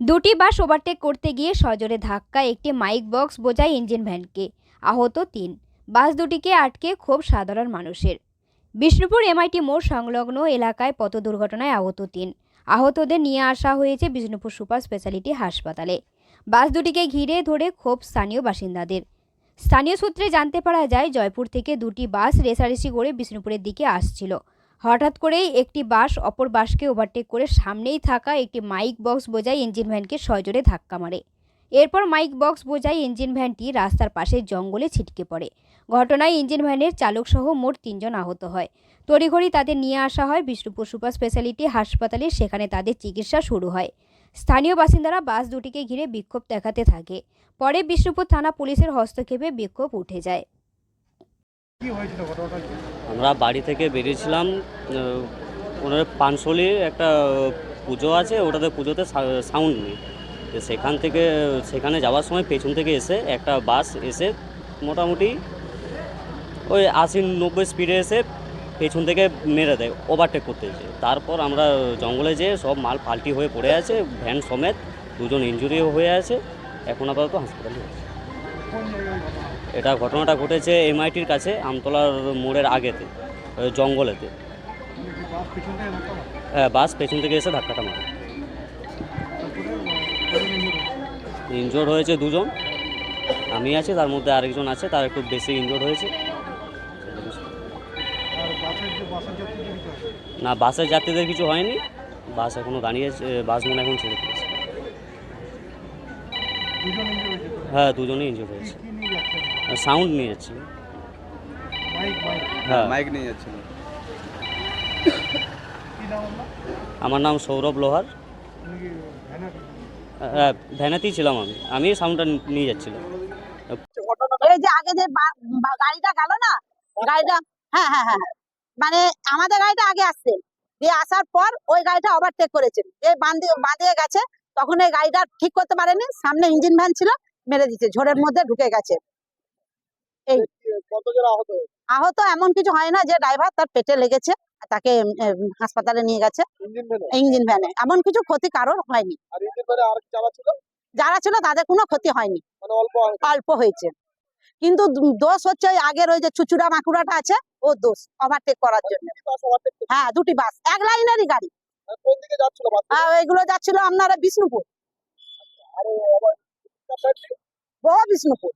দুটি বাস ওভারটেক করতে গিয়ে সজোরে ধাক্কা, একটি মাইক বক্স বোঝায় ইঞ্জিন ভ্যানকে। আহত তিন। বাস দুটিকে আটকে ক্ষোভ সাধারণ মানুষের। বিষ্ণুপুর এমআইটি মোড় সংলগ্ন এলাকায় পথ দুর্ঘটনায় আহত তিন। আহতদের নিয়ে আসা হয়েছে বিষ্ণুপুর সুপার স্পেশালিটি হাসপাতালে। বাস দুটিকে ঘিরে ধরে ক্ষোভ স্থানীয় বাসিন্দাদের। স্থানীয় সূত্রে জানতে পারা যায়, জয়পুর থেকে দুটি বাস রেসারেসি করে বিষ্ণুপুরের দিকে আসছিল। হঠাৎ করেই একটি বাস অপর বাসকে ওভারটেক করে সামনেই থাকা একটি মাইক বক্স বোঝাই ইঞ্জিন ভ্যানকে সজোরে ধাক্কা মারে। এরপর মাইক বক্স বোঝাই ইঞ্জিন ভ্যানটি রাস্তার পাশের জঙ্গলে ছিটকে পড়ে। ঘটনায় ইঞ্জিন ভ্যানের চালকসহ মোট তিনজন আহত হয়। তড়িঘড়ি তাদের নিয়ে আসা হয় বিষ্ণুপুর সুপার স্পেশালিটি হাসপাতালে, সেখানে তাদের চিকিৎসা শুরু হয়। স্থানীয় বাসিন্দারা বাস দুটিকে ঘিরে বিক্ষোভ দেখাতে থাকে। পরে বিষ্ণুপুর থানা পুলিশের হস্তক্ষেপে বিক্ষোভ উঠে যায় কি হয়েছিল ঘটনাটা কি? আমরা বাড়ি থেকে বেরিয়েছিলাম ওনার পানশলির একটা পুজো আছে ওটাতে পুজোতে সাউন্ড নেই। তো সেখান থেকে সেখানে যাওয়ার সময় পেছন থেকে এসে একটা বাস এসে মোটামুটি ওই আশি নব্বই স্পিডে এসে পেছন থেকে মেরে দেয় ওভারটেক করতে এসে। তারপর আমরা জঙ্গলে যেয়ে সব মাল পাল্টি হয়ে পড়ে আছে ভ্যান সমেত দুজন ইঞ্জুরি হয়ে আছে এখন আপাতত হাসপাতালে এটা ঘটনাটা ঘটেছে এমআইটির কাছে আমতলার মোড়ের আগেতে জঙ্গলেতে? হ্যাঁ, বাস পেছন থেকে এসে ধাক্কাটা মারে injured হয়েছে? দুজন আমি আছি তার মধ্যে আরেকজন আছে তার একটু বেশি ইনজোর হয়েছে? না বাসের যাত্রীদের কিছু হয়নি বাস এখনও দাঁড়িয়ে বাস মনে এখন ছেড়ে দিয়েছে? হ্যাঁ দুজনেই ইনজোর হয়েছে? সাউন্ড নিয়ে যাচ্ছি মাইক, মাইক। হ্যাঁ। মাইক নিয়ে যাচ্ছিল? আমার নাম সৌরভ লোহার। হ্যাঁ ভ্যানাতেই ছিলাম আমি। আমি সাউন্ডটা নিয়ে যাচ্ছিলাম। এই যে আগে যে বা- বা- গাড়িটা গেল না গাড়িটা হ্যাঁ হ্যাঁ হ্যাঁ হ্যাঁ। মানে আমাদের গাড়িটা আগে আসছে। দিয়ে আসার পর ওই গাড়িটা ওভারটেক করেছে। বাঁধিয়ে গেছে। তখন এই গাড়িটা ঠিক করতে পারেনি। সামনে ইঞ্জিন ভ্যান ছিল মেরে দিচ্ছে ঝোড়ের মধ্যে ঢুকে গেছে। কতজন আহত এমন কিছু হয় না যে ড্রাইভার তার পেটে লেগেছে তাকে হাসপাতালে নিয়ে গেছে। ইঞ্জিন ভ্যানে? এমন কিছু ক্ষতি কারোর হয়নি। যারা ছিল? তাদের কোনো ক্ষতি হয়নি। মানে অল্প হয়েছে। কিন্তু দোষ হচ্ছে আগের ওই যে চুচুড়া মাকুড়াটা আছে ও দোষ ওভারটেক করার জন্য। overtake করছে। হ্যাঁ দুটি বাস এক লাইনেরই গাড়ি। আর কোন যাচ্ছিল এগুলো যাচ্ছিল আপনারা বিষ্ণুপুর। ও বহু বিষ্ণুপুর?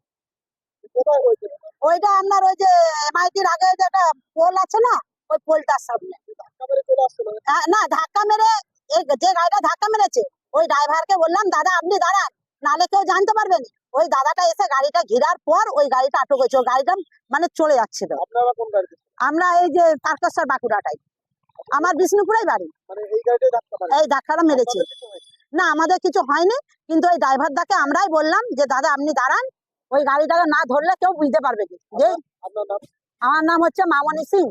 ওইটা আপনার ওই যে এমআইটির আগে যেটা পোল আছে না ওই পোলটার সামনে। না ধাক্কা মেরে এই যে গাড়িটা ধাক্কা মেরেছে ওই ড্রাইভারকে বললাম দাদা আপনি দাঁড়ান নালে কেউ জানতে পারবে না। ওই দাদাটা এসে গাড়িটা ঘেরার পর ওই গাড়িটা আটক হয়েছে ওই গাড়িটা মানে চলে যাচ্ছিল? আমরা এই যে তারকেশ্বর বাঁকুড়াটাই আমার বিষ্ণুপুরেই বাড়ি। মানে এই ধাক্কাটা মেরেছে? না আমাদের কিছু হয়নি কিন্তু ওই ড্রাইভার দাকে আমরাই বললাম যে দাদা আপনি দাঁড়ান ওই গাড়িটাকে না ধরলে কেউ বুঝতে পারবে না যে আমার নাম হচ্ছে মামনি সিং।